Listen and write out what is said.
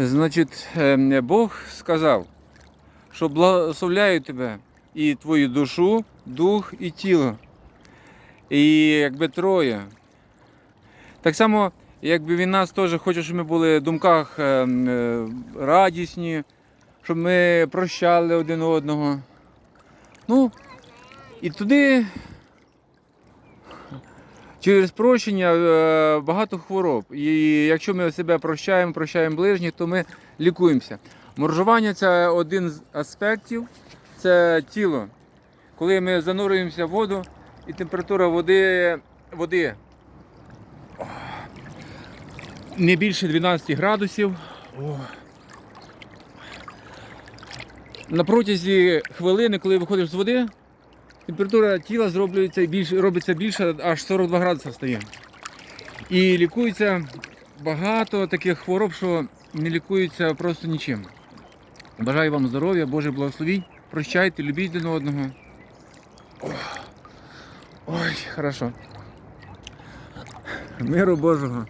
Значить, е, Бог сказав, що благословляю тебе і твою душу, дух і тіло. І якби троє. Так само, якби він нас теж хоче, щоб ми були в думках е, е, радісні, щоб ми прощали один одного. Ну, і туди через прощення е, багато хвороб. І якщо ми себе прощаємо, прощаємо ближніх, то ми лікуємося. Моржування це один з аспектів, це тіло. Коли ми занурюємося в воду і температура води, води не більше 12 градусів. На протязі хвилини, коли виходиш з води, температура тіла зроблюється більш, робиться більше, аж 42 градуси стає. І лікується багато таких хвороб, що не лікуються просто нічим. Бажаю вам здоров'я, Боже благословінь. Прощайте, любіть один одного. Ой, хорошо. Миру Божого.